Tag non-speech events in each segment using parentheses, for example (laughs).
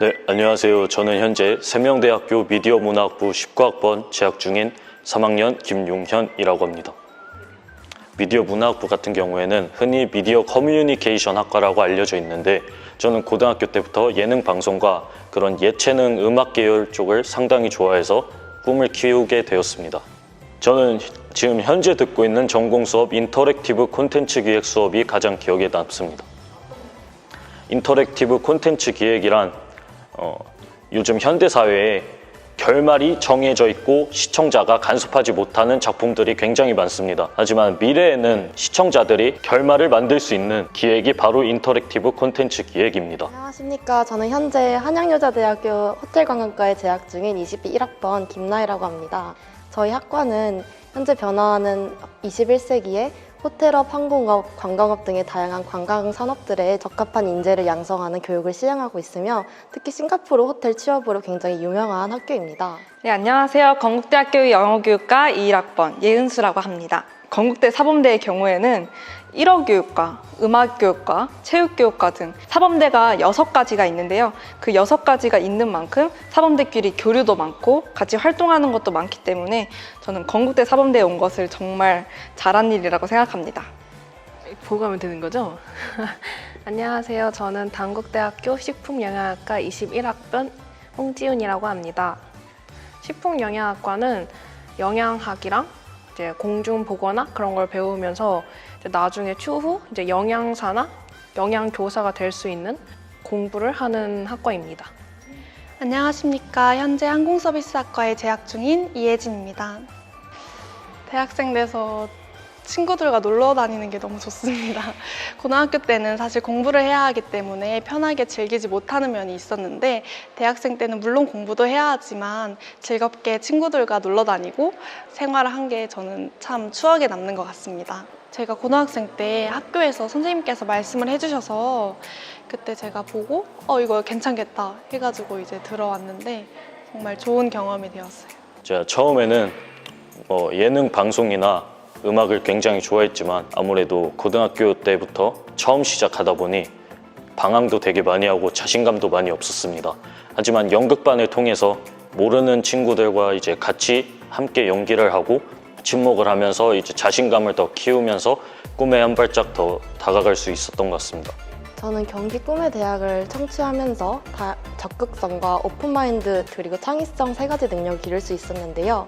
네, 안녕하세요. 저는 현재 세명대학교 미디어 문화학부 19학번 재학 중인 3학년 김용현이라고 합니다. 미디어 문화학부 같은 경우에는 흔히 미디어 커뮤니케이션 학과라고 알려져 있는데 저는 고등학교 때부터 예능 방송과 그런 예체능 음악 계열 쪽을 상당히 좋아해서 꿈을 키우게 되었습니다. 저는 지금 현재 듣고 있는 전공 수업 인터랙티브 콘텐츠 기획 수업이 가장 기억에 남습니다. 인터랙티브 콘텐츠 기획이란 어, 요즘 현대 사회에 결말이 정해져 있고 시청자가 간섭하지 못하는 작품들이 굉장히 많습니다. 하지만 미래에는 시청자들이 결말을 만들 수 있는 기획이 바로 인터랙티브 콘텐츠 기획입니다. 안녕하십니까. 저는 현재 한양여자대학교 호텔관광과에 재학 중인 21학번 김나희라고 합니다. 저희 학과는 현재 변화하는 21세기에 호텔업, 항공업, 관광업 등의 다양한 관광 산업들에 적합한 인재를 양성하는 교육을 시행하고 있으며 특히 싱가포르 호텔 취업으로 굉장히 유명한 학교입니다. 네, 안녕하세요. 건국대학교 영어교육과 21학번 예은수라고 합니다. 건국대 사범대의 경우에는 1어 교육과, 음악 교육과, 체육 교육과 등 사범대가 6가지가 있는데요. 그 6가지가 있는 만큼 사범대끼리 교류도 많고 같이 활동하는 것도 많기 때문에 저는 건국대 사범대에 온 것을 정말 잘한 일이라고 생각합니다. 보고 가면 되는 거죠? (laughs) 안녕하세요. 저는 단국대학교 식품영양학과 21학번 홍지훈이라고 합니다. 식품영양학과는 영양학이랑 이제 공중 보거나 그런 걸 배우면서 이제 나중에 추후 이제 영양사나 영양 교사가 될 수 있는 공부를 하는 학과입니다. 안녕하십니까. 현재 항공서비스학과에 재학 중인 이혜진입니다. 대학생 돼서 친구들과 놀러 다니는 게 너무 좋습니다. (laughs) 고등학교 때는 사실 공부를 해야 하기 때문에 편하게 즐기지 못하는 면이 있었는데 대학생 때는 물론 공부도 해야 하지만 즐겁게 친구들과 놀러 다니고 생활을 한 게 저는 참 추억에 남는 것 같습니다. 제가 고등학생 때 학교에서 선생님께서 말씀을 해주셔서 그때 제가 보고 어 이거 괜찮겠다 해가지고 이제 들어왔는데 정말 좋은 경험이 되었어요. 제가 처음에는 뭐 예능 방송이나 음악을 굉장히 좋아했지만 아무래도 고등학교 때부터 처음 시작하다 보니 방황도 되게 많이 하고 자신감도 많이 없었습니다. 하지만 연극반을 통해서 모르는 친구들과 이제 같이 함께 연기를 하고 친목을 하면서 이제 자신감을 더 키우면서 꿈에 한 발짝 더 다가갈 수 있었던 것 같습니다. 저는 경기 꿈의 대학을 청취하면서 다 적극성과 오픈마인드 그리고 창의성 세 가지 능력을 기를 수 있었는데요.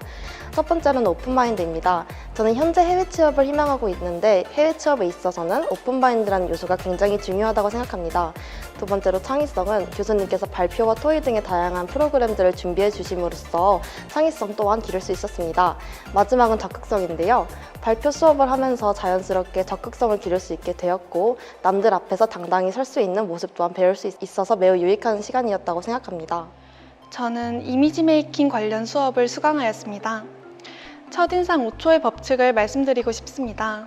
첫 번째는 오픈마인드입니다. 저는 현재 해외 취업을 희망하고 있는데 해외 취업에 있어서는 오픈마인드라는 요소가 굉장히 중요하다고 생각합니다. 두 번째로 창의성은 교수님께서 발표와 토의 등의 다양한 프로그램들을 준비해 주심으로써 창의성 또한 기를 수 있었습니다. 마지막은 적극성인데요. 발표 수업을 하면서 자연스럽게 적극성을 기를 수 있게 되었고 남들 앞에서 당당히 설 수 있는 모습 또한 배울 수 있- 있어서 매우 유익한 시간이었다고 생각합니다. 저는 이미지 메이킹 관련 수업을 수강하였습니다. 첫인상 5초의 법칙을 말씀드리고 싶습니다.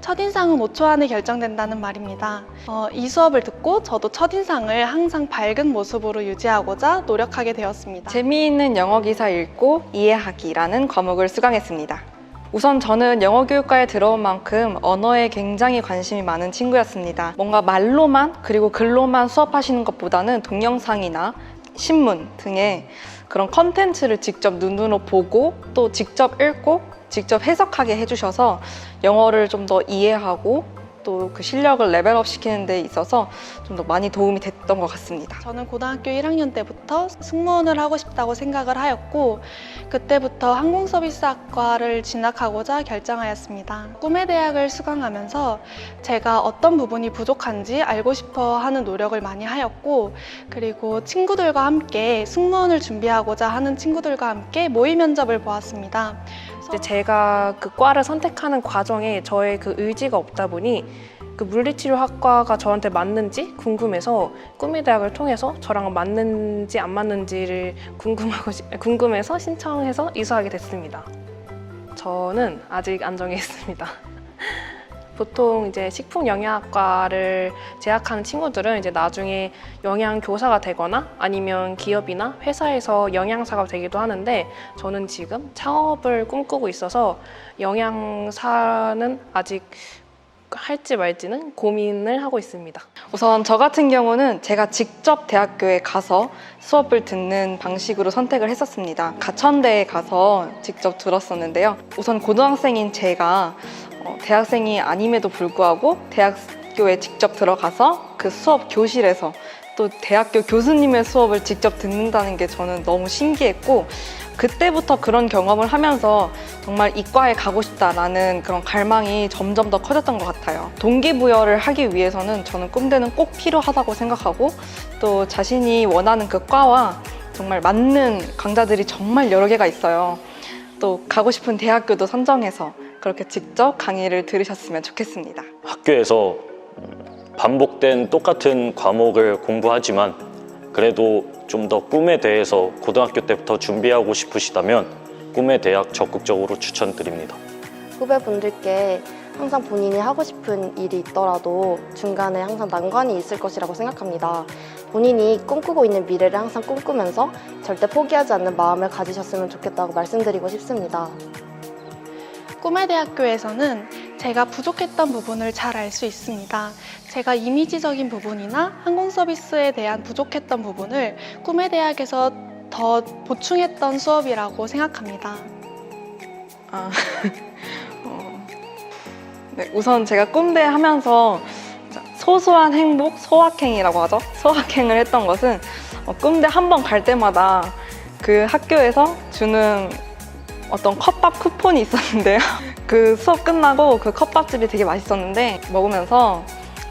첫인상은 5초 안에 결정된다는 말입니다. 어, 이 수업을 듣고 저도 첫인상을 항상 밝은 모습으로 유지하고자 노력하게 되었습니다. 재미있는 영어 기사 읽고 이해하기라는 과목을 수강했습니다. 우선 저는 영어 교육과에 들어온 만큼 언어에 굉장히 관심이 많은 친구였습니다. 뭔가 말로만 그리고 글로만 수업하시는 것보다는 동영상이나 신문 등의 그런 컨텐츠를 직접 눈으로 보고 또 직접 읽고 직접 해석하게 해주셔서 영어를 좀 더 이해하고 또 그 실력을 레벨업 시키는 데 있어서 좀 더 많이 도움이 됐던 것 같습니다. 저는 고등학교 1학년 때부터 승무원을 하고 싶다고 생각을 하였고 그때부터 항공서비스학과를 진학하고자 결정하였습니다. 꿈의 대학을 수강하면서 제가 어떤 부분이 부족한지 알고 싶어 하는 노력을 많이 하였고 그리고 친구들과 함께 승무원을 준비하고자 하는 친구들과 함께 모의 면접을 보았습니다. 이제 제가 그 과를 선택하는 과정에 저의 그 의지가 없다 보니 그 물리치료학과가 저한테 맞는지 궁금해서 꿈의 대학을 통해서 저랑 맞는지 안 맞는지를 궁금하고 시- 궁금해서 신청해서 이수하게 됐습니다. 저는 아직 안 정해 있습니다. (laughs) 보통 이제 식품 영양학과를 재학하는 친구들은 이제 나중에 영양 교사가 되거나 아니면 기업이나 회사에서 영양사가 되기도 하는데 저는 지금 창업을 꿈꾸고 있어서 영양사는 아직 할지 말지는 고민을 하고 있습니다. 우선 저 같은 경우는 제가 직접 대학교에 가서 수업을 듣는 방식으로 선택을 했었습니다. 가천대에 가서 직접 들었었는데요. 우선 고등학생인 제가 어, 대학생이 아님에도 불구하고 대학교에 직접 들어가서 그 수업 교실에서 또 대학교 교수님의 수업을 직접 듣는다는 게 저는 너무 신기했고 그때부터 그런 경험을 하면서 정말 이과에 가고 싶다라는 그런 갈망이 점점 더 커졌던 것 같아요. 동기부여를 하기 위해서는 저는 꿈대는 꼭 필요하다고 생각하고 또 자신이 원하는 그 과와 정말 맞는 강좌들이 정말 여러 개가 있어요. 또 가고 싶은 대학교도 선정해서 그렇게 직접 강의를 들으셨으면 좋겠습니다. 학교에서 반복된 똑같은 과목을 공부하지만 그래도 좀 더 꿈에 대해서 고등학교 때부터 준비하고 싶으시다면 꿈의 대학 적극적으로 추천드립니다. 후배분들께 항상 본인이 하고 싶은 일이 있더라도 중간에 항상 난관이 있을 것이라고 생각합니다. 본인이 꿈꾸고 있는 미래를 항상 꿈꾸면서 절대 포기하지 않는 마음을 가지셨으면 좋겠다고 말씀드리고 싶습니다. 꿈의 대학교에서는 제가 부족했던 부분을 잘 알 수 있습니다. 제가 이미지적인 부분이나 항공 서비스에 대한 부족했던 부분을 꿈의 대학에서 더 보충했던 수업이라고 생각합니다. 아, (laughs) 어, 네, 우선 제가 꿈대 하면서 소소한 행복, 소확행이라고 하죠. 소확행을 했던 것은 어, 꿈대 한 번 갈 때마다 그 학교에서 주는 어떤 컵밥 쿠폰이 있었는데요. (laughs) 그 수업 끝나고 그 컵밥집이 되게 맛있었는데 먹으면서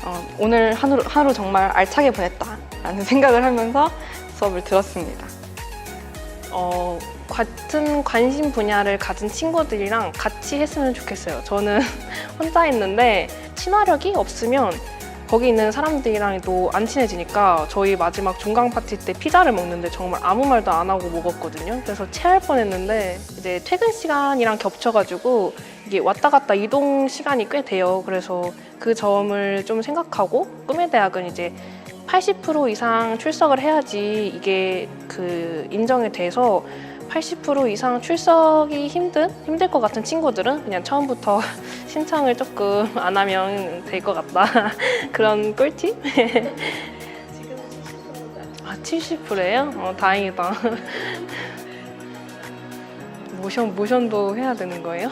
어, 오늘 하루, 하루 정말 알차게 보냈다라는 (laughs) 생각을 하면서 수업을 들었습니다. 어, 같은 관심 분야를 가진 친구들이랑 같이 했으면 좋겠어요. 저는 (laughs) 혼자 했는데 친화력이 없으면 거기 있는 사람들이랑도 안 친해지니까 저희 마지막 종강 파티 때 피자를 먹는데 정말 아무 말도 안 하고 먹었거든요. 그래서 체할 뻔했는데 이제 퇴근 시간이랑 겹쳐가지고 이게 왔다 갔다 이동 시간이 꽤 돼요. 그래서 그 점을 좀 생각하고 꿈의 대학은 이제 80% 이상 출석을 해야지 이게 그 인정이 돼서 80% 이상 출석이 힘든 힘들 것 같은 친구들은 그냥 처음부터 (laughs) 신청을 조금 안 하면 될 것 같다 (laughs) 그런 꿀팁? (laughs) 아 70%예요? 어 다행이다. 모션 모션도 해야 되는 거예요?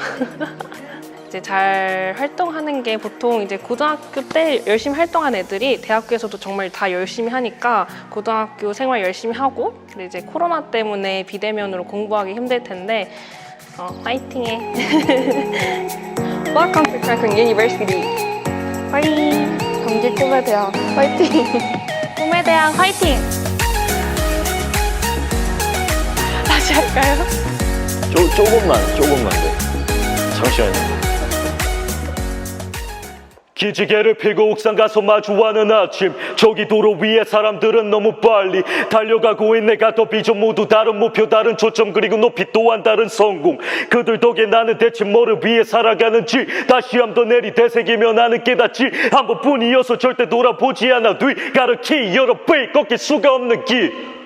이제 잘 활동하는 게 보통 이제 고등학교 때 열심히 활동한 애들이 대학교에서도 정말 다 열심히 하니까 고등학교 생활 열심히 하고 근데 이제 코로나 때문에 비대면으로 공부하기 힘들 텐데 어, 파이팅해. Welcome to Cancun University. 파이팅. 경기 꿈의 대학 화이팅! 꿈의 대학 화이팅. 다시 할까요? 조, 조금만, 조금만 더. 잠시만요. 기지개를 펴고 옥상 가서 마주하는 아침 저기 도로 위에 사람들은 너무 빨리 달려가고 있네. 가 더 비전 모두 다른 목표 다른 초점 그리고 높이 또한 다른 성공. 그들 덕에 나는 대체 뭐를 위해 살아가는지 다시 한번 내리 되새기며 나는 깨닫지 한 번뿐이어서 절대 돌아보지 않아. 뒤 가르키 여러 배 꺾일 수가 없는 길